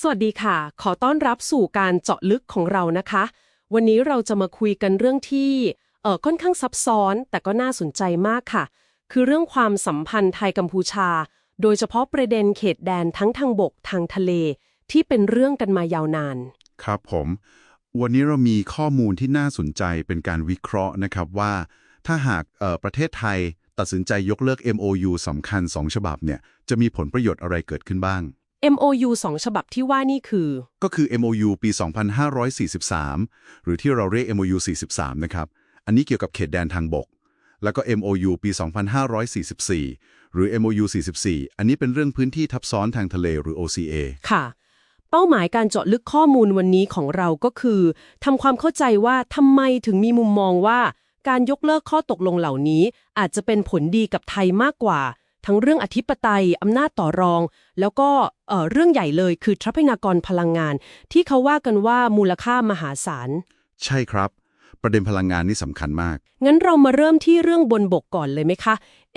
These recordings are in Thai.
สวัสดีค่ะ ขอต้อนรับสู่การเจาะลึกของเรานะคะ วันนี้เราจะมาคุยกันเรื่องที่เอ่อค่อนข้างซับซ้อน แต่ก็น่าสนใจมากค่ะ คือเรื่องความสัมพันธ์ไทยกัมพูชา โดยเฉพาะประเด็นเขตแดนทั้งทางบกทางทะเล ที่เป็นเรื่องกันมายาวนาน ครับผม วันนี้เรามีข้อมูลที่น่าสนใจเป็นการวิเคราะห์นะครับว่า ถ้าหากเอ่อประเทศไทยตัดสินใจยกเลิก MOU สำคัญ 2 ฉบับเนี่ยจะมีผลประโยชน์อะไรเกิดขึ้นบ้าง MOU สองฉบับที่ว่านี่คือ ก็คือ MOU ปี 2543 หรือที่เราเรียก MOU 43 นะครับ อันนี้เกี่ยวกับเขตแดนทางบก แล้วก็ MOU ปี 2544 หรือ MOU 44 อันนี้เป็นเรื่องพื้นที่ทับซ้อนทางทะเลหรือ OCA ค่ะเป้าหมายการเจาะลึกข้อมูลวันนี้ของเราก็คือทำความเข้าใจว่าทำไมถึงมีมุมมองว่า การยกเลิกข้อตกลงเหล่านี้ อาจจะเป็นผลดีกับไทยมากกว่า ทั้งเรื่องอธิปไตย อำนาจต่อรอง แล้วก็เอ่อเรื่องใหญ่เลยคือทรัพยากรพลังงาน ที่เขาว่ากันว่ามูลค่ามหาศาล ใช่ครับ ประเด็นพลังงานนี่สำคัญมาก งั้นเรามาเริ่มที่เรื่องบนบกก่อนเลยไหมคะ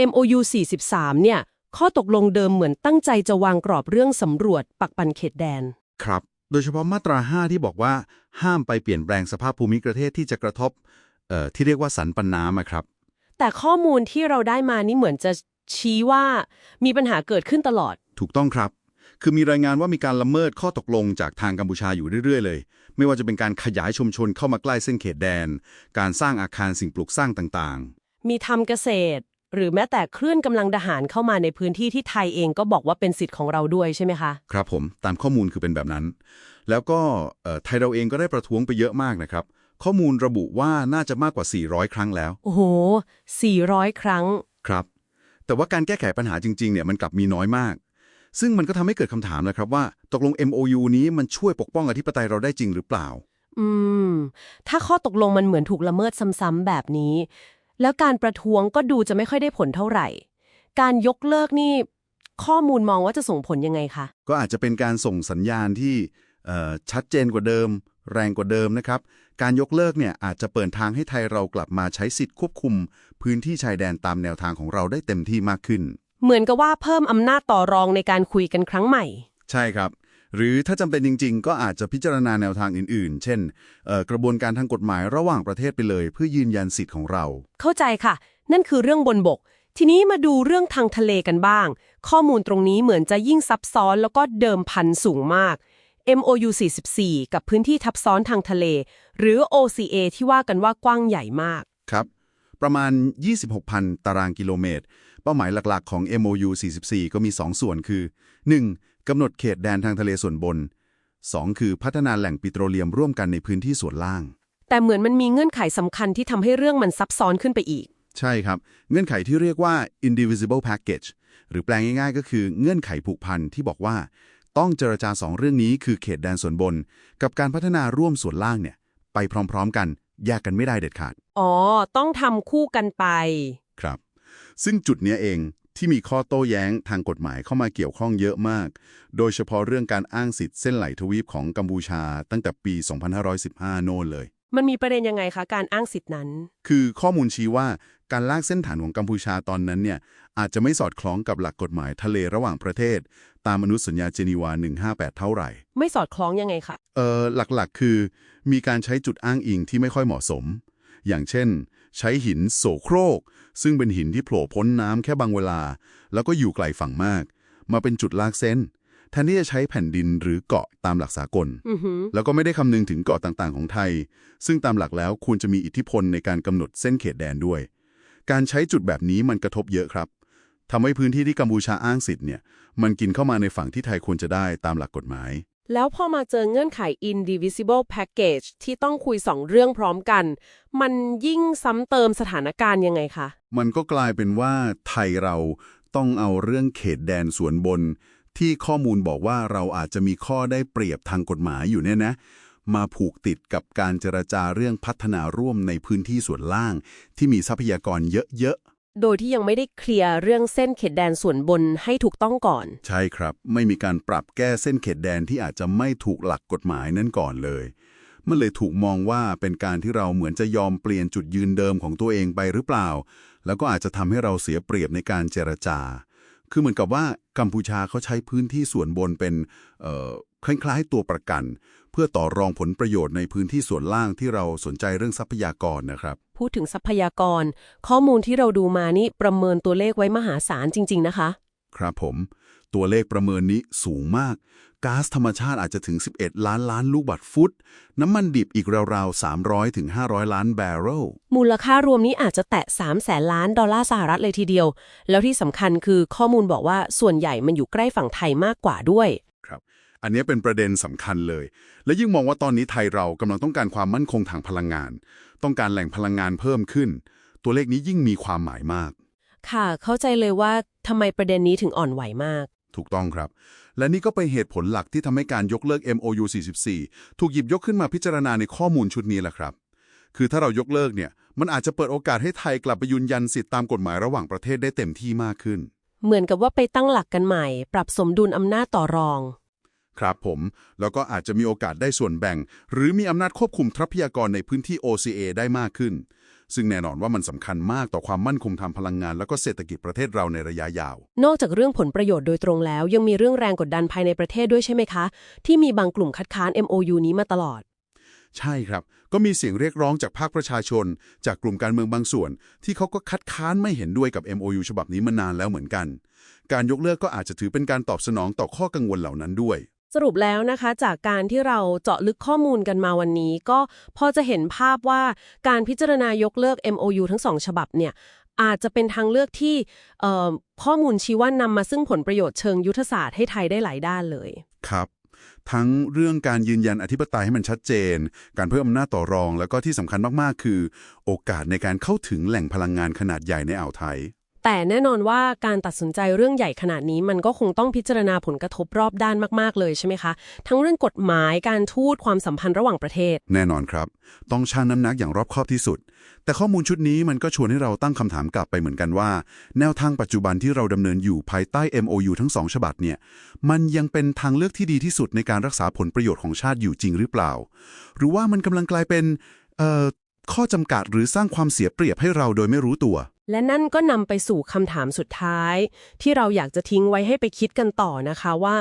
MOU 43 เนี่ย ข้อตกลงเดิมเหมือนตั้งใจจะวางกรอบเรื่องสำรวจ ปักปันเขตแดน ครับ โดยเฉพาะมาตรา 5 ที่บอกว่า ห้ามไปเปลี่ยนแปลงสภาพภูมิประเทศที่จะกระทบเอ่อที่เรียกว่าสันปันน้ำอะครับ แต่ข้อมูลที่เราได้มานี่เหมือนจะ ชี้ว่ามีปัญหาเกิดขึ้นตลอด ถูกต้องครับ คือมีรายงานว่ามีการละเมิดข้อตกลงจากทางกัมพูชาอยู่เรื่อยๆเลย ไม่ว่าจะเป็นการขยายชุมชนเข้ามาใกล้เส้นเขตแดน การสร้างอาคารสิ่งปลูกสร้างต่างมีทำเกษตร หรือแม้แต่เคลื่อนกำลังทหารเข้ามาในพื้นที่ที่ไทยเองก็บอกว่าเป็นสิทธิ์ของเราด้วยใช่ไหมคะๆครับผมตามข้อมูลคือเป็นแบบนั้น แล้วก็เอ่อไทยเราเองก็ได้ประท้วงไปเยอะมากนะครับข้อมูลระบุว่าน่าจะมากกว่า 400 ครั้งแล้ว โอ้โห 400 ครั้ง ครับ แต่ว่าการแก้ไขปัญหาจริงๆเนี่ยมันกลับมีน้อยมาก ซึ่งมันก็ทำให้เกิดคำถามนะครับว่า ตกลง MOU นี้มันช่วยปกป้องอธิปไตยเราได้จริงหรือเปล่า อืม ถ้าข้อตกลงมันเหมือนถูกละเมิดซ้ำๆแบบนี้ แล้วการประท้วงก็ดูจะไม่ค่อยได้ผลเท่าไหร่ การยกเลิกนี่ข้อมูลมองว่าจะส่งผลยังไงคะ ก็อาจจะเป็นการส่งสัญญาณที่เอ่อชัดเจนกว่าเดิม แรงกว่าเดิมนะครับ การยกเลิกเนี่ยอาจจะเปิดทางให้ไทยเรากลับมาใช้สิทธิ์ควบคุม พื้นที่ชายแดนตามแนวทางของเราได้เต็มที่มากขึ้น เหมือนกับว่าเพิ่มอำนาจต่อรองในการคุยกันครั้งใหม่ ใช่ครับ หรือถ้าจำเป็นจริง ๆ ก็อาจจะพิจารณาแนวทางอื่น ๆ เช่นเอ่อกระบวนการทางกฎหมายระหว่างประเทศไปเลย เพื่อยืนยันสิทธิ์ของเรา เข้าใจค่ะ นั่นคือเรื่องบนบก ทีนี้มาดูเรื่องทางทะเลกันบ้าง ข้อมูลตรงนี้เหมือนจะยิ่งซับซ้อนแล้วก็เดิมพันสูงมาก MOU 44 กับพื้นที่ทับซ้อนทางทะเล หรือ OCA ที่ว่ากันว่ากว้างใหญ่มาก ครับ ประมาณ 26,000 ตารางกิโลเมตร เป้าหมายหลักๆ ของ MOU 44 ก็มี 2 ส่วนคือ 1. กำหนดเขตแดนทางทะเลส่วนบน 2. คือพัฒนาแหล่งปิโตรเลียมร่วมกันในพื้นที่ส่วนล่าง แต่เหมือนมันมีเงื่อนไขสำคัญที่ทำให้เรื่องมันซับซ้อนขึ้นไปอีก ใช่ครับ เงื่อนไขที่เรียกว่า indivisible package หรือแปลงง่ายๆ ก็คือเงื่อนไขผูกพันที่บอกว่า ต้องเจรจาสองเรื่องนี้คือเขตแดนส่วนบน กับการพัฒนาร่วมส่วนล่างเนี่ยไปพร้อมๆกันแยกกันไม่ได้เด็ดขาด อ๋อ ต้องทำคู่กันไป ครับ ซึ่งจุดเนี้ยเองที่มีข้อโต้แย้งทางกฎหมายเข้ามาเกี่ยวข้องเยอะมาก โดยเฉพาะเรื่องการอ้างสิทธิ์เส้นไหลทวีปของกัมพูชาตั้งแต่ปี 2515 โน่นเลย มันมีประเด็นยังไงคะ การอ้างสิทธินั้น คือข้อมูลชี้ว่า การลากเส้นฐานของกัมพูชาตอนนั้นเนี่ยอาจจะไม่สอดคล้องกับหลักกฎหมายทะเลระหว่างประเทศ ตามอนุสัญญาเจนีวา 158 เท่าไหร่ ไม่สอดคล้องยังไงคะเออหลักๆ คือ มีการใช้จุดอ้างอิงที่ไม่ค่อยเหมาะสม อย่างเช่น ใช้หินโสโครก ซึ่งเป็นหินที่โผล่พ้นน้ำแค่บางเวลา แล้วก็อยู่ไกลฝั่งมาก มาเป็นจุดลากเส้นแทนที่จะใช้แผ่นดินหรือเกาะตามหลักสากลอือหือแล้วก็ไม่ได้คำนึงถึงเกาะต่างๆ ของไทย ซึ่งตามหลักแล้วควรจะมีอิทธิพลในการกำหนดเส้นเขตแดนด้วย การใช้จุดแบบนี้มันกระทบเยอะครับทำให้พื้นที่ที่กัมพูชาอ้างสิทธิ์เนี่ยมันกินเข้ามาในฝั่งที่ไทยควรจะได้ตามหลักกฎหมาย แล้วพอมาเจอเงื่อนไข indivisible package ที่ต้องคุยสองเรื่องพร้อมกัน มันยิ่งซ้ำเติมสถานการณ์ยังไงคะ มันก็กลายเป็นว่าไทยเราต้องเอาเรื่องเขตแดนส่วนบน ที่ข้อมูลบอกว่าเราอาจจะมีข้อได้เปรียบทางกฎหมายอยู่เนี่ยนะ มาผูกติดกับการเจรจาเรื่องพัฒนาร่วมในพื้นที่ส่วนล่าง ที่มีทรัพยากรเยอะโดยที่ยังไม่ได้เคลียร์เรื่องเส้นเขตแดนส่วนบนให้ถูกต้องก่อนๆใช่ครับ ไม่มีการปรับแก้เส้นเขตแดนที่อาจจะไม่ถูกหลักกฎหมายนั้นก่อนเลย มันเลยถูกมองว่าเป็นการที่เราเหมือนจะยอมเปลี่ยนจุดยืนเดิมของตัวเองไปหรือเปล่า แล้วก็อาจจะทำให้เราเสียเปรียบในการเจรจา คือเหมือนกับว่ากัมพูชาเขาใช้พื้นที่ส่วนบนเป็นเอ่อคล้ายๆตัวประกัน เพื่อต่อรองผลประโยชน์ในพื้นที่ส่วนล่างที่เราสนใจเรื่องทรัพยากรนะครับ พูดถึงทรัพยากร ข้อมูลที่เราดูมานี่ประเมินตัวเลขไว้มหาศาลจริง ๆ นะคะ ครับผม ตัวเลขประเมินนี้สูงมากก๊าซธรรมชาติอาจจะถึง 11 ล้านล้านลูกบาศก์ฟุต น้ำมันดิบอีกราวๆ 300 ถึง 500 ล้านแบเรล มูลค่ารวมนี้อาจจะแตะ 3 แสนล้านดอลลาร์สหรัฐเลยทีเดียว แล้วที่สำคัญคือข้อมูลบอกว่าส่วนใหญ่มันอยู่ใกล้ฝั่งไทยมากกว่าด้วย ครับ อันนี้เป็นประเด็นสำคัญเลย และยิ่งมองว่าตอนนี้ไทยเรากำลังต้องการความมั่นคงทางพลังงาน ต้องการแหล่งพลังงานเพิ่มขึ้น ตัวเลขนี้ยิ่งมีความหมายมาก ค่ะ เข้าใจเลยว่าทำไมประเด็นนี้ถึงอ่อนไหวมาก ถูกต้องครับ และนี่ก็เป็นเหตุผลหลักที่ทำให้การยกเลิก MOU 44 ถูกหยิบยกขึ้นมาพิจารณาในข้อมูลชุดนี้แหละครับ คือถ้าเรายกเลิกเนี่ย มันอาจจะเปิดโอกาสให้ไทยกลับไปยืนยันสิทธิตามกฎหมายระหว่างประเทศได้เต็มที่มากขึ้น เหมือนกับว่าไปตั้งหลักกันใหม่ ปรับสมดุลอำนาจต่อรอง ครับผม แล้วก็อาจจะมีโอกาสได้ส่วนแบ่ง หรือมีอำนาจควบคุมทรัพยากรในพื้นที่ OCA ได้มากขึ้น ซึ่งแน่นอนว่ามันสำคัญมากต่อความมั่นคงทางพลังงาน แล้วก็เศรษฐกิจประเทศเราในระยะยาว นอกจากเรื่องผลประโยชน์โดยตรงแล้ว ยังมีเรื่องแรงกดดันภายในประเทศด้วยใช่ไหมคะ ที่มีบางกลุ่มคัดค้าน MOU นี้มาตลอด ใช่ครับ ก็มีเสียงเรียกร้องจากภาคประชาชน จากกลุ่มการเมืองบางส่วน ที่เขาก็คัดค้านไม่เห็นด้วยกับ MOU ฉบับนี้มานานแล้วเหมือนกัน การยกเลิกก็อาจจะถือเป็นการตอบสนองต่อข้อกังวลเหล่านั้นด้วย สรุปแล้วนะคะจากการที่เราเจาะลึกข้อมูลกันมาวันนี้ ก็พอจะเห็นภาพว่าการพิจารณายกเลิก MOU ทั้งสองฉบับเนี่ยอาจจะเป็นทางเลือกที่ข้อมูลชี้ว่านำมาซึ่งผลประโยชน์เชิงยุทธศาสตร์ให้ไทยได้หลายด้านเลย ครับ ทั้งเรื่องการยืนยันอธิปไตยให้มันชัดเจน การเพิ่มอำนาจต่อรอง แล้วก็ที่สำคัญมากๆ คือ โอกาสในการเข้าถึงแหล่งพลังงานขนาดใหญ่ในอ่าวไทย แต่แน่นอนว่าการตัดสินใจเรื่องใหญ่ขนาดนี้ มันก็คงต้องพิจารณาผลกระทบรอบด้านมาก ๆ เลยใช่ไหมคะ ทั้งเรื่องกฎหมายการทูตความสัมพันธ์ระหว่างประเทศ แน่นอนครับ ต้องชั่งน้ำหนักอย่างรอบคอบที่สุด แต่ข้อมูลชุดนี้มันก็ชวนให้เราตั้งคำถามกลับไปเหมือนกันว่า แนวทางปัจจุบันที่เราดำเนินอยู่ภายใต้ MOU ทั้งสองฉบับเนี่ยมันยังเป็นทางเลือกที่ดีที่สุดในการรักษาผลประโยชน์ของชาติอยู่จริงหรือเปล่า หรือว่ามันกำลังกลายเป็นเอ่อข้อจำกัดหรือสร้างความเสียเปรียบให้เราโดยไม่รู้ตัว และนั่นก็นำไปสู่คำถามสุดท้าย ที่เราอยากจะทิ้งไว้ให้ไปคิดกันต่อนะคะว่า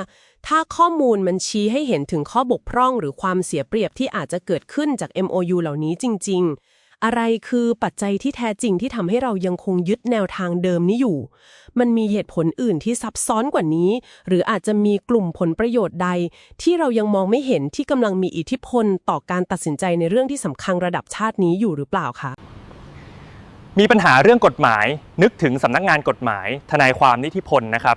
ถ้าข้อมูลมันชี้ให้เห็นถึงข้อบกพร่องหรือความเสียเปรียบที่อาจจะเกิดขึ้นจาก MOU เหล่านี้จริง ๆ อะไรคือปัจจัยที่แท้จริงที่ทำให้เรายังคงยึดแนวทางเดิมนี้อยู่ มันมีเหตุผลอื่นที่ซับซ้อนกว่านี้ หรืออาจจะมีกลุ่มผลประโยชน์ใด ที่เรายังมองไม่เห็นที่กำลังมีอิทธิพลต่อการตัดสินใจในเรื่องที่สำคัญระดับชาตินี้อยู่หรือเปล่าคะ มีปัญหาเรื่องกฎหมาย นึกถึงสำนักงานกฎหมาย ทนายความนิติพลนะครับ